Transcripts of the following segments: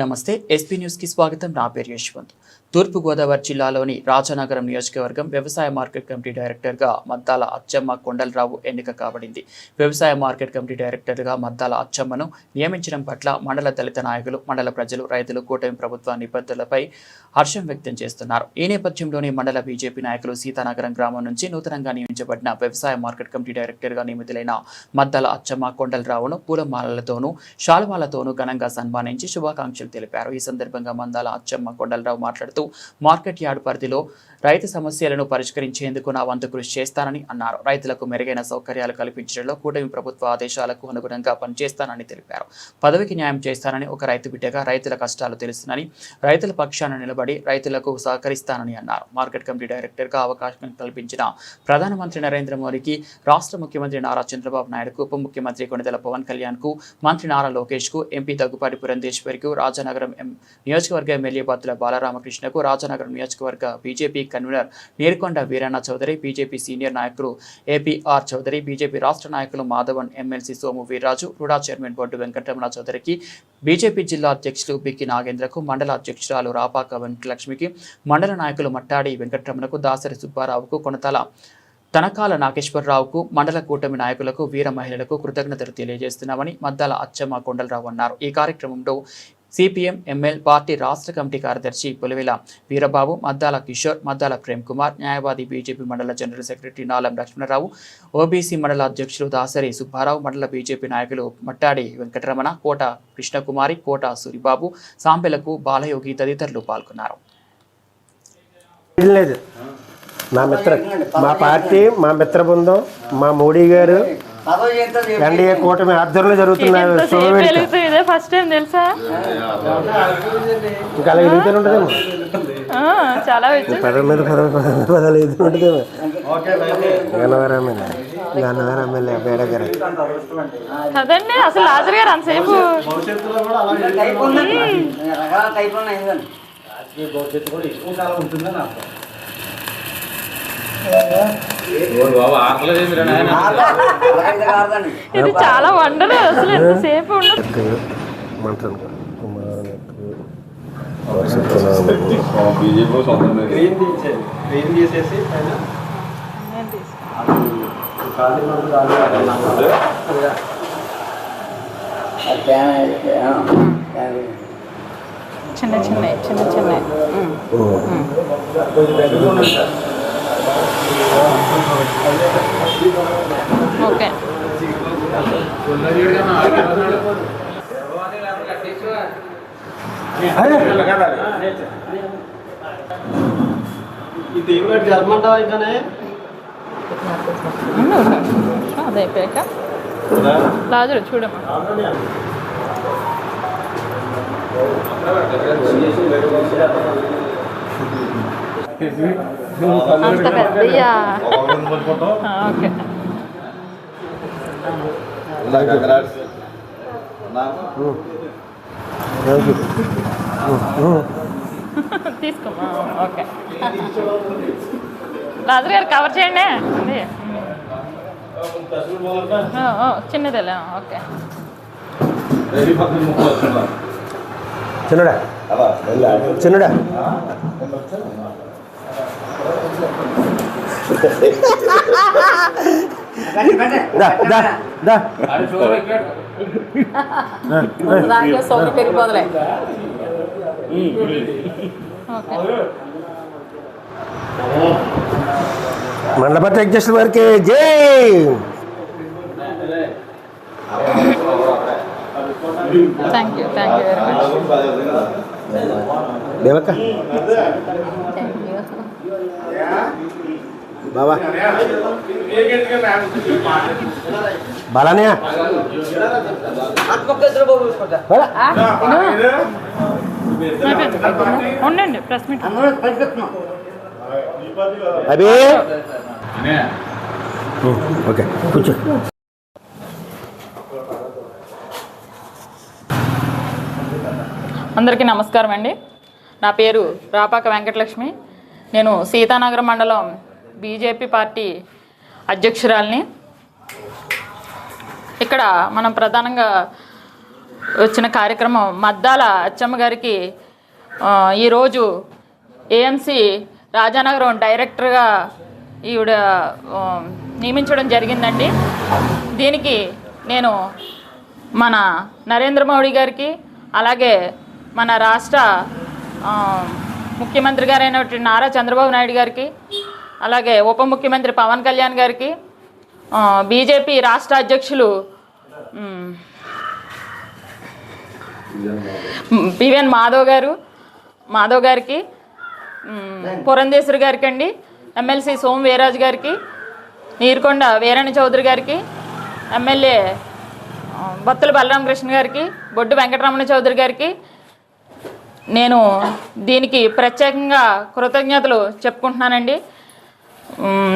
నమస్తే ఎస్పీ న్యూస్కి స్వాగతం. నా పేరు యశ్వంత్. తూర్పుగోదావరి జిల్లాలోని రాజనగరం నియోజకవర్గం వ్యవసాయ మార్కెట్ కమిటీ డైరెక్టర్గా మద్దాల అచ్చమ్మ కొండలరావు ఎన్నిక కాబడింది. వ్యవసాయ మార్కెట్ కమిటీ డైరెక్టర్గా మద్దాల అచ్చమ్మను నియమించడం పట్ల మండల దళిత నాయకులు మండల ప్రజలు రైతులు కూటమి ప్రభుత్వ నిబద్ధతలపై హర్షం వ్యక్తం చేస్తున్నారు. ఈ నేపథ్యంలోని మండల బీజేపీ నాయకులు సీతానగరం గ్రామం నుంచి నూతనంగా నియమించబడిన వ్యవసాయ మార్కెట్ కమిటీ డైరెక్టర్గా నియమితులైన మద్దాల అచ్చమ్మ కొండలరావును పూలమాలలతోనూ శాలుమాలతోనూ ఘనంగా సన్మానించి శుభాకాంక్షలు తెలిపారు. ఈ సందర్భంగా మందాల అచ్చమ్మ కొండలరావు మాట్లాడుతూ మార్కెట్ యార్డ్ పరిధిలో రైతు సమస్యలను పరిష్కరించేందుకు నా వంతు కృషి చేస్తానని అన్నారు. రైతులకు మెరుగైన సౌకర్యాలు కల్పించడంలో కూటమి ప్రభుత్వ ఆదేశాలకు అనుగుణంగా పనిచేస్తానని తెలిపారు. పదవికి న్యాయం చేస్తానని ఒక రైతు బిడ్డగా రైతుల కష్టాలు తెలుసునని రైతుల పక్షాన నిలబడి రైతులకు సహకరిస్తానని అన్నారు. మార్కెట్ కమిటీ డైరెక్టర్గా అవకాశం కల్పించిన ప్రధానమంత్రి నరేంద్ర మోడీకి రాష్ట్ర ముఖ్యమంత్రి నారా చంద్రబాబు నాయుడుకు ఉప ముఖ్యమంత్రి కొనిదెల పవన్ కళ్యాణ్కు మంత్రి నారా లోకేష్కు ఎంపీ దగ్గుపాటి పురంధేశ్వరికి రాజానగరం నియోజకవర్గ ఎమ్మెల్యే బత్తుల బాలరామకృష్ణకు రాజానగరం నియోజకవర్గ BJP convener Neerukonda Veeranna Chowdary BJP senior నాయకులు ఏపీఆర్ చౌదరి బీజేపీ రాష్ట్ర నాయకులు Madhavan MLC Somu Veerraju RUDA chairman Boddu Venkataramana చౌదరికి BJP జిల్లా అధ్యక్షులు బిక్కి నాగేంద్రకు మండల అధ్యక్షురాలు రాపాక వెంకటలక్ష్మికి మండల నాయకులు మట్టాడి వెంకటరమణకు దాసరి సుబ్బారావుకు కొనతల తనకాల నాగేశ్వరరావుకు మండల కూటమి నాయకులకు వీర మహిళలకు కృతజ్ఞతలు తెలియజేస్తున్నామని మద్దాల అచ్చమ్మ కొండలరావు అన్నారు. ఈ కార్యక్రమంలో సిపిఎం ఎంఎల్ పార్టీ రాష్ట్ర కమిటీ కార్యదర్శి పులివెల వీరబాబు మద్దాల కిషోర్ మద్దాల ప్రేమ్ కుమార్ న్యాయవాది బీజేపీ మండల general secretary Nalam Lakshmanarao OBC మండల అధ్యక్షులు దాసరి సుబ్బారావు మండల బీజేపీ నాయకులు మట్టాడి వెంకటరమణ కోట కృష్ణకుమారి కోట సూరిబాబు సాంబెలకు బాలయోగి తదితరులు పాల్గొన్నారు. లేదు. మా మిత్ర మా పార్టీ మా మిత్ర బృందం మా మోడీ గారు ఎన్డీఏ కూటమి ఆధ్వర్యంలో జరుగుతున్న శుభ సేఫ్ వేడుక వెలుగుతూ ఇదే ఫస్ట్ టైం తెలుసా? ఇంకా అలా వెలుగుతూనే ఉంటుందేమో? ఆ, చాలా వచ్చి పదవి మీద పదవి పదవి మీద పదాలు వెలుగుతూ ఉంటుందేమో? గన్నవరం ఎమ్మెల్యే గన్నవరం ఎమ్మెల్యే బేడ గారు. కదండి అసలు లాజర్ గారు అంతసేపు టైప్ ఉందండి. ఇది చాలా వండరు అసలు ఎంతసేపు ఉండదు. అయితే. చిన్న చిన్న చిన్న చిన్న ఓకే తీవ్ర జరమంటావా ఇంకానే. అది అయిపోయాక లాజరు చూడమ్మా అంత పెద్దయ్యా ఓకే. తీసుకోమా ఓకే రాజు గారు కవర్ చేయండి ఉంది. చిన్నదేలే? ఓకే. చిన్నడా? చిన్నడా? పెట్టండి, పెట్టండి. దా దా దా దాంట్లో సోని పెరిగిపోదులే ఓకే మండపతి అధ్యక్షుల వారికి జై thank you thank you very much Devakka thank you బాబా. బాలానే ఉండండి ప్రెస్ మీట్. అందరూ పరిగెత్తున్నాం. అభి. ఓకే కూర్చో. అందరికీ నమస్కారం అండి. నా పేరు రాపాక వెంకటలక్ష్మి. నేను సీతానగరం మండలం బీజేపీ పార్టీ అధ్యక్షురాలిని. ఇక్కడ మనం ప్రధానంగా వచ్చిన కార్యక్రమం మద్దాల అచ్చమ్మ గారికి ఈరోజు ఏఎంసీ రాజానగరం డైరెక్టర్గా ఈవిడ నియమించడం జరిగిందండి. దీనికి నేను మన నరేంద్ర మోడీ గారికి అలాగే మన రాష్ట్ర ముఖ్యమంత్రి గారైనటువంటి నారా చంద్రబాబు నాయుడు గారికి అలాగే ఉప ముఖ్యమంత్రి పవన్ కళ్యాణ్ గారికి బీజేపీ రాష్ట్ర అధ్యక్షులు మ్, పివిఎన్ మాధవ్ గారు మాధవ్ గారికి పురంధేశ్వరి గారికి అండి ఎమ్మెల్సీ సోమ్ వీరాజు గారికి నీరుకొండ వీరణ చౌదరి గారికి ఎమ్మెల్యే ఆ, బత్తుల బలరామకృష్ణ గారికి బొడ్డు వెంకటరమణ చౌదరి గారికి నేను దీనికి ప్రత్యేకంగా కృతజ్ఞతలు చెప్పుకుంటున్నానండి.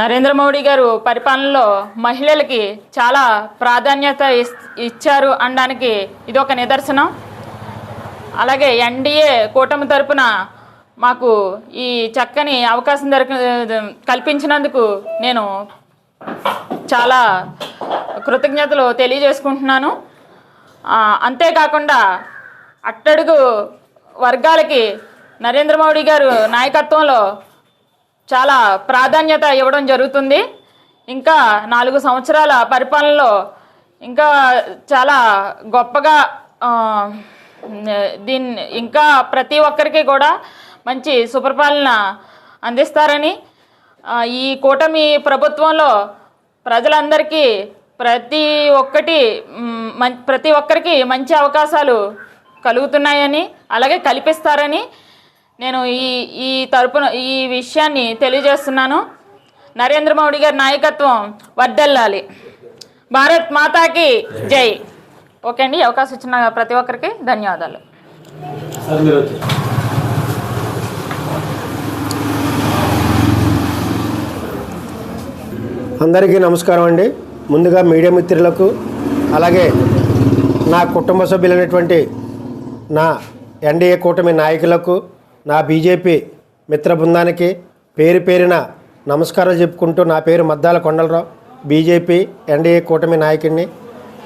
నరేంద్ర మోడీ గారు పరిపాలనలో మహిళలకి చాలా ప్రాధాన్యత ఇచ్చారు అనడానికి ఇది ఒక నిదర్శనం. అలాగే ఎన్డీఏ కూటమి తరపున మాకు ఈ చక్కని అవకాశం దొరక కల్పించినందుకు నేను చాలా కృతజ్ఞతలు తెలియజేసుకుంటున్నాను. అంతేకాకుండా అట్టడుగు వర్గాలకి నరేంద్ర మోడీ గారు నాయకత్వంలో చాలా ప్రాధాన్యత ఇవ్వడం జరుగుతుంది. ఇంకా నాలుగు సంవత్సరాల పరిపాలనలో ఇంకా చాలా గొప్పగా దీన్ని ఇంకా ప్రతి ఒక్కరికి కూడా మంచి సుపరిపాలన అందిస్తారని ఈ కూటమి ప్రభుత్వంలో ప్రజలందరికీ ప్రతి ఒక్కటి మం- ప్రతి ఒక్కరికి మంచి అవకాశాలు కలుగుతున్నాయని అలాగే కల్పిస్తారని నేను ఈ ఈ తరపున ఈ విషయాన్ని తెలియజేస్తున్నాను. నరేంద్ర మోడీ గారి నాయకత్వం వర్దెల్లాలి భారత్ మాతాకి జై. ఓకే అండి అవకాశం ఇచ్చిన ప్రతి ఒక్కరికి ధన్యవాదాలు. అందరికీ నమస్కారం అండి. ముందుగా మీడియా మిత్రులకు అలాగే నా కుటుంబ సభ్యులైనటువంటి నా ఎన్డీఏ కూటమి నాయకులకు నా బీజేపీ మిత్ర బృందానికి పేరు పేరిన నమస్కారాలు చెప్పుకుంటూ నా పేరు మద్దాల కొండలరావు బీజేపీ ఎన్డీఏ కూటమి నాయకుడిని.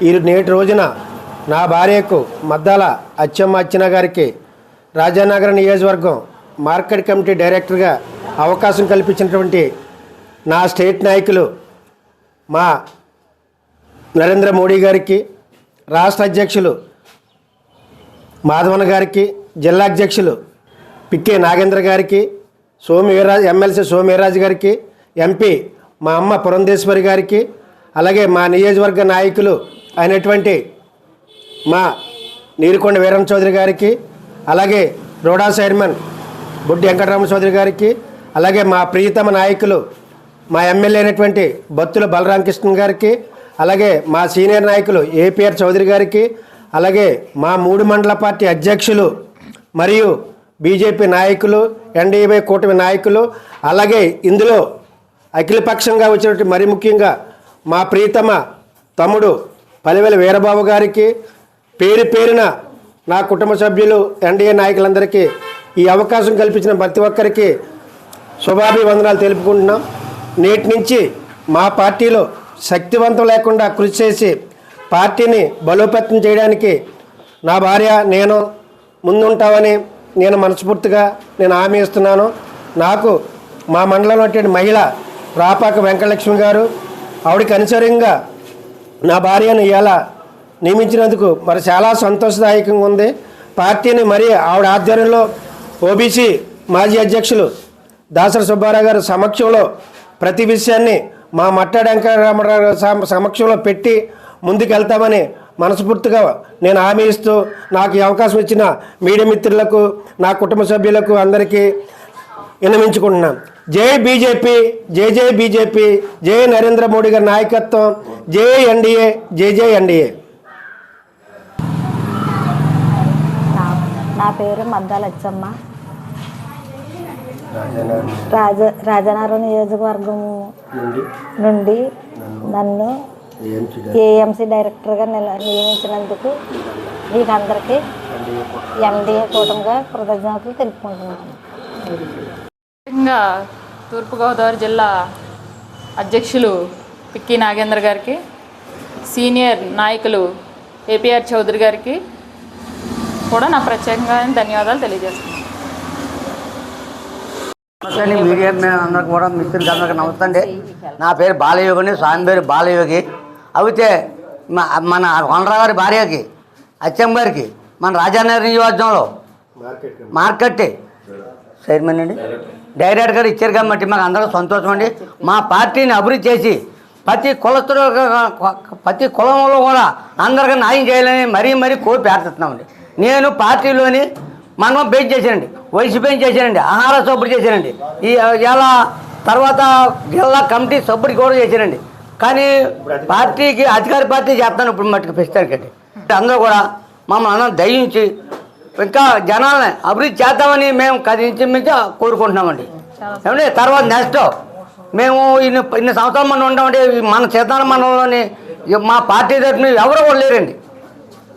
ఈ నేటి రోజున నా భార్యకు మద్దాల అచ్చమ్మ అచ్చిన గారికి రాజానగర నియోజకవర్గం మార్కెట్ కమిటీ డైరెక్టర్గా అవకాశం కల్పించినటువంటి నా స్టేట్ నాయకులు మా నరేంద్ర మోడీ గారికి రాష్ట్ర అధ్యక్షులు మాధవన్ గారికి జిల్లా అధ్యక్షులు పిక్కే నాగేంద్ర గారికి సోమి ఎమ్మెల్సీ సోమి వీరరాజు గారికి ఎంపీ మా అమ్మ పురంధేశ్వరి గారికి అలాగే మా నియోజకవర్గ నాయకులు అయినటువంటి మా నీరుకొండ వీరం చౌదరి గారికి అలాగే రోడా చైర్మన్ బుడ్డి వెంకటరామ చౌదరి గారికి అలాగే మా ప్రియతమ నాయకులు మా ఎమ్మెల్యే అయినటువంటి బత్తుల బలరామకృష్ణ గారికి అలాగే మా సీనియర్ నాయకులు ఏపీఆర్ చౌదరి గారికి అలాగే మా మూడు మండల పార్టీ అధ్యక్షులు మరియు బీజేపీ నాయకులు ఎన్డీఏ కూటమి నాయకులు అలాగే ఇందులో అఖిలపక్షంగా వచ్చినటువంటి మరి ముఖ్యంగా మా ప్రీతమ తమ్ముడు పలివెల వీరబాబు గారికి పేరు పేరున నా కుటుంబ సభ్యులు ఎన్డీఏ నాయకులందరికీ ఈ అవకాశం కల్పించిన ప్రతి ఒక్కరికి శుభాభివందనాలు తెలుపుకుంటున్నాం. నేటి నుంచి మా పార్టీలో శక్తివంతం లేకుండా కృషి చేసి పార్టీని బలోపేతం చేయడానికి నా భార్య నేను ముందుంటామని నేను మనస్ఫూర్తిగా నేను హామీ ఇస్తున్నాను. నాకు మా మండలంలో మహిళ రాపాక వెంకటలక్ష్మి గారు ఆవిడకి అనుసరంగా నా భార్యను ఇలా నియమించినందుకు మరి చాలా సంతోషదాయకంగా ఉంది. పార్టీని మరి ఆవిడ ఆధ్వర్యంలో ఓబీసీ మాజీ అధ్యక్షులు దాసరి సుబ్బారావు గారి సమక్షంలో ప్రతి విషయాన్ని మా మట్టాడు వెంకటరామరావు సమక్షంలో పెట్టి ముందుకెళ్తామని మనస్ఫూర్తిగా నేను హామీ ఇస్తూ నాకు ఈ అవకాశం ఇచ్చిన మీడియా మిత్రులకు నా కుటుంబ సభ్యులకు అందరికీ విన్నమించుకుంటున్నాం జై బీజేపీ జై జై బీజేపీ జై నరేంద్ర మోడీ గారి నాయకత్వం జై ఎన్డీఏ జై జై ఎన్డీఏ. నా పేరు మద్దాల అచ్చమ్మ రాజ రాజనగరం నియోజకవర్గం నుండి? నన్ను ఏఎంసీ డైరెక్టర్గా నిల నియమించినందుకు మీకు అందరికీ ఎన్డీఏ కూటమిగా కృతజ్ఞతలు తెలుపుకుంటున్నాను ముఖ్యంగా తూర్పుగోదావరి జిల్లా అధ్యక్షులు పిక్కి నాగేంద్ర గారికి సీనియర్ నాయకులు ఏపీఆర్ చౌదరి గారికి కూడా నా ప్రత్యేకంగా ధన్యవాదాలు తెలియజేస్తున్నాను. మీడియా అందరికి కూడా మిత్రులకి అందరికి నమస్తే అండి. నా పేరు బాలయోగిని స్వామి పేరు బాలయోగి. అయితే మన కొండరావు గారి భార్యకి అచ్చమ్మ గారికి మన రాజానగర్ నియోజకవర్గంలో మార్కెట్ చైర్మన్ అండి? డైరెక్టర్ గారు ఇచ్చారు కాబట్టి మాకు అందరూ సంతోషం అండి. మా పార్టీని అభివృద్ధి చేసి ప్రతి కులస్తుడు ప్రతి కులంలో కూడా అందరికీ న్యాయం చేయాలని మరీ మరీ కోరి ప్రార్థిస్తున్నామండి. నేను పార్టీలోని మనం బేస్ చేశానండి. వయసు బేస్ చేశానండి. ఆహార సభ్యుడు చేశానండి. ఈ ఇలా తర్వాత జిల్లా కమిటీ సభ్యుడికి కూడా చేశానండి. కానీ పార్టీకి అధికార పార్టీ చేస్తాను ఇప్పుడు మట్టుకు ప్రస్తుతానికండి అందరూ కూడా మమ్మల్ని అందరం దయించి ఇంకా జనాలని అభివృద్ధి చేద్దామని మేము కదించి మించి కోరుకుంటున్నామండి. ఏమండి తర్వాత నెక్స్ట్ మేము ఇన్ని ఇన్ని సంవత్సరాలు మనం ఉంటామండి మన చేతన మండలంలోని మా పార్టీ తరఫున ఎవరు కూడా లేరండి.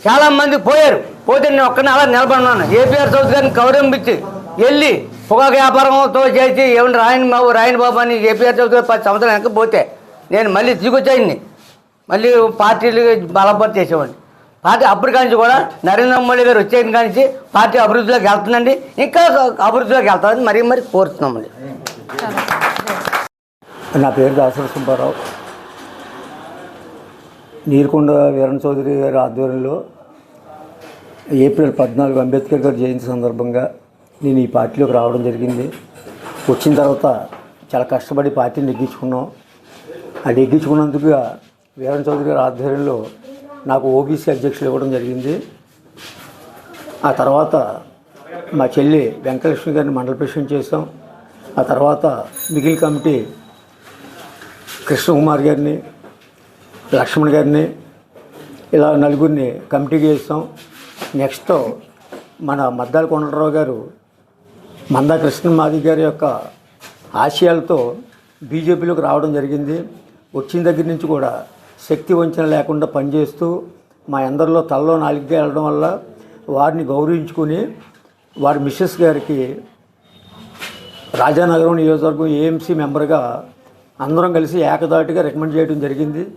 చాలా మంది పోయారు. పోతే నేను ఒక్కనే అలా నిలబడినాను. ఏపీఆర్ చౌదరి గారిని కౌరంపించి వెళ్ళి పొగాకు వ్యాపారంతో చేసి ఏమన్నా రాయన్ బాబు రాయన్ బాబు అని ఏపీఆర్ చౌదరి గారు పది సంవత్సరాలు వెనక పోతే నేను మళ్ళీ దిగొచ్చాయిని మళ్ళీ పార్టీలు బలపడి చేసేవాడిని. పార్టీ అప్పటి కానించి కూడా నరేంద్ర మోడీ గారు వచ్చేది కానించి పార్టీ అభివృద్ధిలోకి వెళ్తుందండి. ఇంకా అభివృద్ధిలోకి వెళ్తుందని మరీ మరీ కోరుతున్నామండి. నా పేరు దాసరి సుబ్బారావు. నీరుకొండ వీరణ చౌదరి గారి ఆధ్వర్యంలో ఏప్రిల్ పద్నాలుగు అంబేద్కర్ గారి జయంతి సందర్భంగా నేను ఈ పార్టీలోకి రావడం జరిగింది. వచ్చిన తర్వాత చాలా కష్టపడి పార్టీని నెగ్గించుకున్నాం. అది ఎక్కించుకున్నందుకుగా వీరన్ చౌదరి గారి ఆధ్వర్యంలో నాకు ఓబీసీ అధ్యక్షులు ఇవ్వడం జరిగింది. ఆ తర్వాత మా చెల్లి వెంకటలక్ష్మి గారిని మండల ప్రెసిడెంట్ చేశాం. ఆ తర్వాత మిగిలిన కమిటీ కృష్ణకుమార్ గారిని లక్ష్మణ్ గారిని ఇలా నలుగురిని కమిటీకి చేస్తాం నెక్స్ట్ మన మద్దాల కొండలరావు గారు మందా కృష్ణమాది గారి యొక్క ఆశయాలతో బీజేపీలోకి రావడం జరిగింది. వచ్చిన దగ్గర నుంచి కూడా శక్తి వంచన లేకుండా పనిచేస్తూ మా అందరిలో తలలో నాలుగు వెళ్ళడం వల్ల వారిని గౌరవించుకుని వారి మిస్సెస్ గారికి రాజానగరం నియోజకవర్గం ఏఎంసీ మెంబర్గా అందరం కలిసి ఏకదాటిగా రికమెండ్ చేయడం జరిగింది.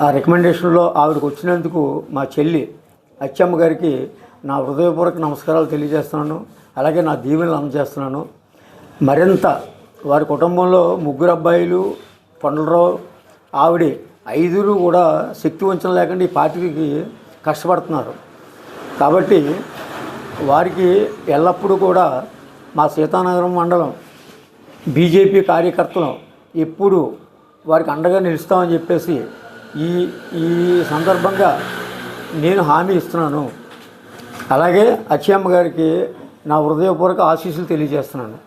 ఆ రికమెండేషన్లో ఆవిడకి వచ్చినందుకు మా చెల్లి అచ్చమ్మ గారికి నా హృదయపూర్వక నమస్కారాలు తెలియజేస్తున్నాను. అలాగే నా దీవెనలు అందజేస్తున్నాను. మరింత వారి కుటుంబంలో ముగ్గురు అబ్బాయిలు కొండలరావు ఆవిడ ఐదుగురు కూడా శక్తి వంచన లేకుండా ఈ పార్టీకి కష్టపడుతున్నారు. కాబట్టి వారికి ఎల్లప్పుడూ కూడా మా సీతానగరం మండలం బీజేపీ కార్యకర్తలు ఎప్పుడు వారికి అండగా నిలుస్తామని చెప్పేసి ఈ ఈ సందర్భంగా నేను హామీ ఇస్తున్నాను. అలాగే అచ్చమ్మ గారికి నా హృదయపూర్వక ఆశీస్సులు తెలియజేస్తున్నాను.